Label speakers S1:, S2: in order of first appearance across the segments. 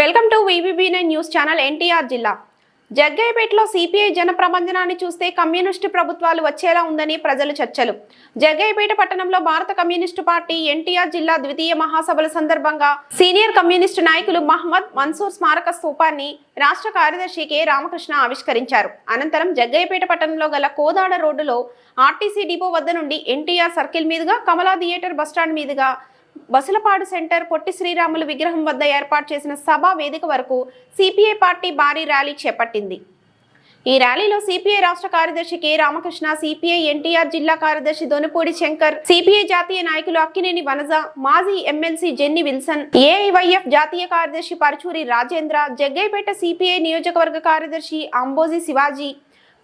S1: Welcome to VBB nine news channel NTR జిల్లా. జగ్గయ్యపేటలో CPI జన ప్రబంధనాన్ని చూస్తే కమ్యూనిస్టు ప్రభుత్వాలు వచ్చేలా ఉందని ప్రజలు చర్చలు. జగ్గయ్యపేట పట్టణంలో భారత కమ్యూనిస్టు పార్టీ ఎన్టీఆర్ జిల్లా ద్వితీయ మహాసభల సందర్భంగా సీనియర్ కమ్యూనిస్టు నాయకులు మహమ్మద్ మన్సూర్ స్మారక స్థూపాన్ని రాష్ట్ర కార్యదర్శి కె రామకృష్ణ ఆవిష్కరించారు. అనంతరం జగ్గయ్యపేట పట్టణంలో గల కోదాడ రోడ్డులో ఆర్టీసీ డిపో వద్ద నుండి ఎన్టీఆర్ సర్కిల్ మీదుగా కమలా థియేటర్ బస్టాండ్ మీదుగా బసులపాడు సెంటర్ పొట్టి శ్రీరాములు విగ్రహం వద్ద ఏర్పాటు చేసిన సభా వేదిక వరకు సిపిఐ పార్టీ భారీ ర్యాలీ చేపట్టింది. ఈ ర్యాలీలో సిపిఐ రాష్ట్ర కార్యదర్శి కె. రామకృష్ణ సిపిఐ ఎన్టీఆర్ జిల్లా కార్యదర్శి దొనుపూడి శంకర్ సిపిఐ జాతీయ నాయకులు అక్కినేని వనజ మాజీ ఎమ్మెల్సీ జెన్ని విల్సన్ ఏఐవైఎఫ్ జాతీయ కార్యదర్శి పరచూరి రాజేంద్ర జగ్గైపేట సిపిఐ నియోజకవర్గ కార్యదర్శి అంబోజీ శివాజీ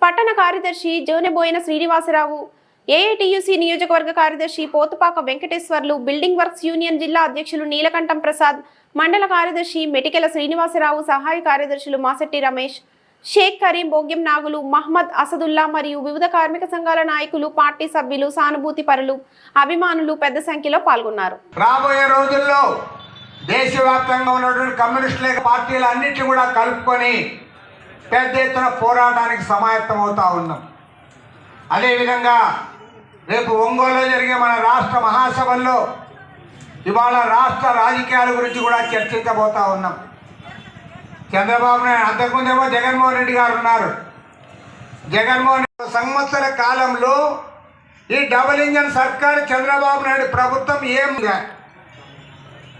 S1: పట్టణ కార్యదర్శి జోనెబోయిన శ్రీనివాసరావు ఏఐటియుసి నియోజకవర్గ కార్యదర్శి Pothupaka Venkateswarlu building works union జిల్లా అధ్యక్షులు నీలకంఠం ప్రసాద్ మండల కార్యదర్శి మెటికెల శ్రీనివాసరావు సహాయ కార్యదర్శులు మాసెట్టి రమేష్ షేక్ కరీం భోగ్యం నాగులు మహ్మద్ అసదుల్లా మరియు వివిధ కార్మిక సంఘాల నాయకులు పార్టీ సభ్యులు సానుభూతి పరులు అభిమానులు పెద్ద సంఖ్యలో పాల్గొన్నారు.
S2: రాబోయే రోజుల్లో దేశవ్యాప్తంగా ఉన్నటువంటి కమ్యూనిస్టుల పార్టీలు అన్నింటినీ కూడా కలుపుకొని పెద్ద ఎత్తున పోరాటానికి సమాయత్తం అవుతా ఉన్నాం. అదేవిధంగా రేపు ఒంగోలులో జరిగే మన రాష్ట్ర మహాసభల్లో ఇవాళ రాష్ట్ర రాజకీయాల గురించి కూడా చర్చించబోతా ఉన్నాం. చంద్రబాబు నాయుడు అంతకుముందేమో జగన్మోహన్ రెడ్డి గారు ఉన్నారు. జగన్మోహన్ సంవత్సర కాలంలో ఈ డబుల్ ఇంజన్ సర్కార్ చంద్రబాబు నాయుడు ప్రభుత్వం ఏం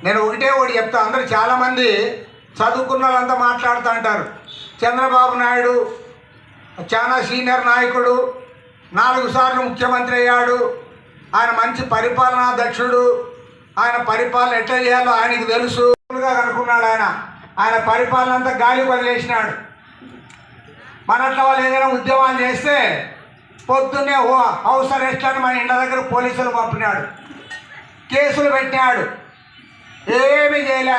S2: నేను ఒకటే ఒకటి చెప్తా అందరూ చాలామంది చదువుకున్న వాళ్ళంతా మాట్లాడుతూ అంటారు చంద్రబాబు నాయుడు చాలా సీనియర్ నాయకుడు నాలుగు సార్లు ముఖ్యమంత్రి అయ్యాడు. ఆయన మంచి పరిపాలనా దక్షుడు. ఆయన పరిపాలన ఎట్లా చేయాలో ఆయనకు తెలుసు. అనుకున్నాడు ఆయన. ఆయన పరిపాలన అంతా గాలి వదిలేసినాడు. మనట్ల వాళ్ళు ఏదైనా ఉద్యమాలు చేస్తే పొద్దున్నే ఓ హౌస్ అరెస్ట్ అని మన ఇంటి దగ్గర పోలీసులు పంపినాడు. కేసులు పెట్టినాడు. ఏమీ చేయలే.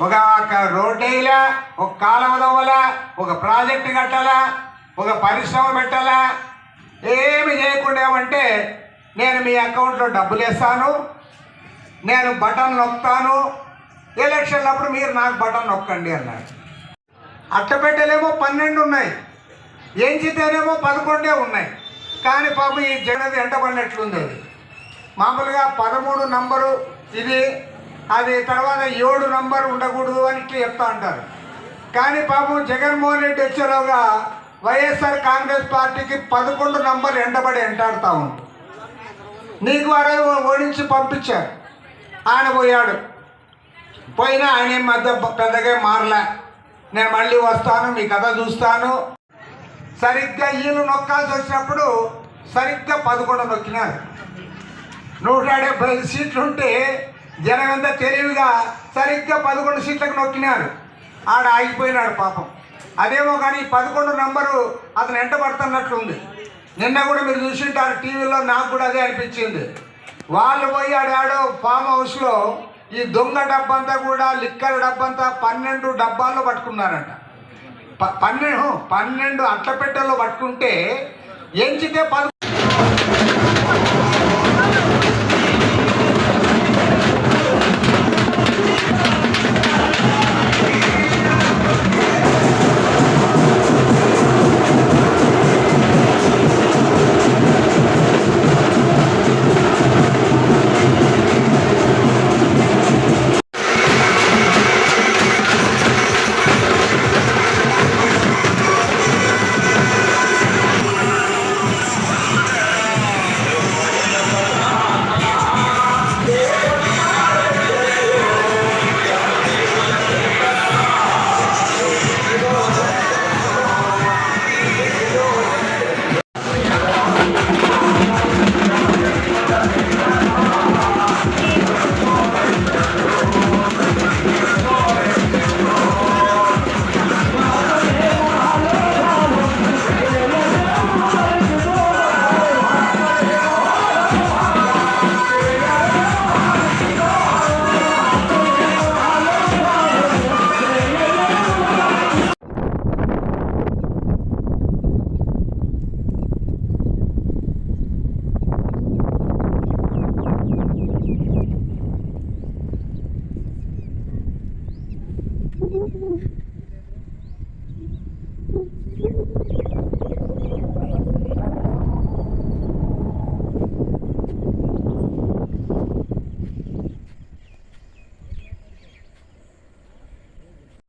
S2: ఒక ఒక రోడ్డు వేయలే ఒక కాలువ తవ్వలే ఒక ప్రాజెక్టు కట్టాలా ఒక పరిశ్రమ పెట్టాలా ఏమి చేయకుండా ఏమంటే నేను మీ అకౌంట్లో డబ్బులు వేస్తాను నేను బటన్ నొక్కుతాను ఎలక్షన్లప్పుడు మీరు నాకు బటన్ నొక్కండి అన్నాడు అట్టపెట్టెలేమో పన్నెండు ఉన్నాయి ఎంచితేనేమో పదకొండే ఉన్నాయి. కానీ పాపం ఈ జగన్ ఎంటబడినట్లుంది అది. మామూలుగా పదమూడు నంబరు ఇది అది తర్వాత ఏడు నంబర్ ఉండకూడదు అని ఇట్లా చెప్తా ఉంటారు కానీ పాపం జగన్మోహన్ రెడ్డి వచ్చేలోగా వైఎస్ఆర్ కాంగ్రెస్ పార్టీకి పదకొండు నంబర్లు ఎండబడి ఎంటాడుతా ఉంది నీకు అరే ఓడించి పంపించారు. ఆయన పోయాడు. పోయినా ఆయన మధ్య పెద్దగా మారలే. నేను మళ్ళీ వస్తాను మీ కథ చూస్తాను. సరిగ్గా ఈయన నొక్కాల్సి వచ్చినప్పుడు సరిగ్గా పదకొండు నొక్కినారు. నూట డెబ్బై ఐదు సీట్లు ఉంటే జనమంతా తెలివిగా సరిగ్గా పదకొండు సీట్లకు నొక్కినారు. ఆడ ఆగిపోయినాడు పాపం. అదేమో కానీ ఈ పదకొండు నంబరు అతను ఎంటబడుతున్నట్లుంది నిన్న కూడా మీరు చూసింటారు టీవీలో నాకు కూడా అదే అనిపించింది. వాళ్ళు పోయి ఆడాడో ఫామ్ హౌస్లో ఈ దొంగ డబ్బంతా కూడా లిక్కర్ డబ్బంతా పన్నెండు డబ్బాల్లో పట్టుకున్నారంట. పన్నెండు పన్నెండు పన్నెండు అట్టపెట్టెల్లో పట్టుకుంటే ఎంచితే పద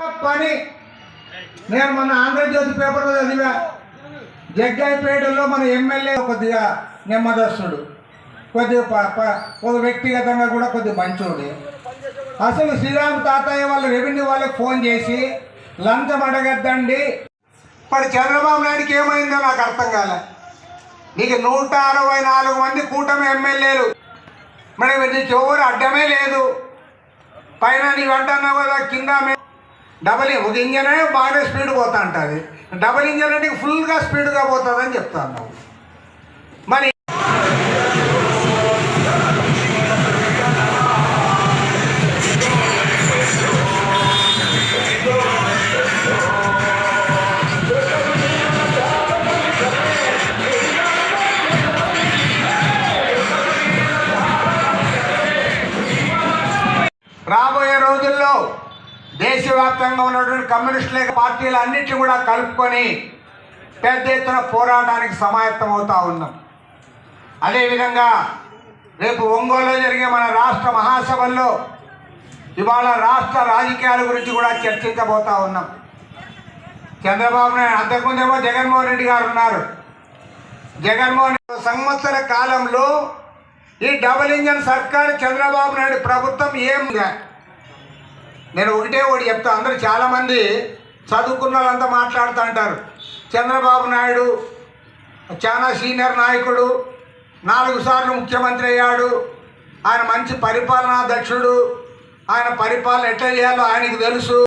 S2: పని. నేను మొన్న ఆంధ్రజ్యోతి పేపర్లో చదివా. జగ్గైపేటలో మన ఎమ్మెల్యే కొద్దిగా నెమ్మదస్తుడు. కొద్దిగా ఒక వ్యక్తిగతంగా కూడా కొద్దిగా మంచోడు. అసలు శ్రీరామ్ తాతయ్య వాళ్ళ రెవెన్యూ వాళ్ళకి ఫోన్ చేసి లంచం అడగద్దండి. మరి చంద్రబాబు నాయుడుకి ఏమైందో నాకు అర్థం కాలే. నీకు నూట అరవై నాలుగు మంది కూటమి ఎమ్మెల్యేలు. మరి నీకు ఎవరు అడ్డమే లేదు. పైన నీ వెంట కదా కింద మేము డబల్ ఒక ఇంజన్ బాగానే స్పీడ్ పోతా ఉంటుంది డబల్ ఇంజన్ అంటే ఫుల్గా స్పీడ్గా పోతుందని చెప్తాను. మరి దేశవ్యాప్తంగా ఉన్నటువంటి కమ్యూనిస్టుల పార్టీలు అన్నింటినీ కూడా కలుపుకొని పెద్ద ఎత్తున పోరాటానికి సమాయత్తం అవుతా ఉన్నాం. అదేవిధంగా రేపు ఒంగోలులో జరిగే మన రాష్ట్ర మహాసభల్లో ఇవాళ రాష్ట్ర రాజకీయాల గురించి కూడా చర్చించబోతా ఉన్నాం. చంద్రబాబు నాయుడు అంతకుముందేమో జగన్మోహన్ రెడ్డి గారు ఉన్నారు. జగన్మోహన్ సంవత్సర కాలంలో ఈ డబుల్ ఇంజన్ సర్కార్ చంద్రబాబు నాయుడు ప్రభుత్వం ఏం నేను ఒకటే ఒకటి చెప్తా అందరూ చాలామంది చదువుకున్న వాళ్ళంతా మాట్లాడుతూ అంటారు. చంద్రబాబు నాయుడు చాలా సీనియర్ నాయకుడు నాలుగు సార్లు ముఖ్యమంత్రి అయ్యాడు ఆయన మంచి పరిపాలనా దక్షుడు ఆయన పరిపాలన ఎట్లా చేయాలో ఆయనకు తెలుసు.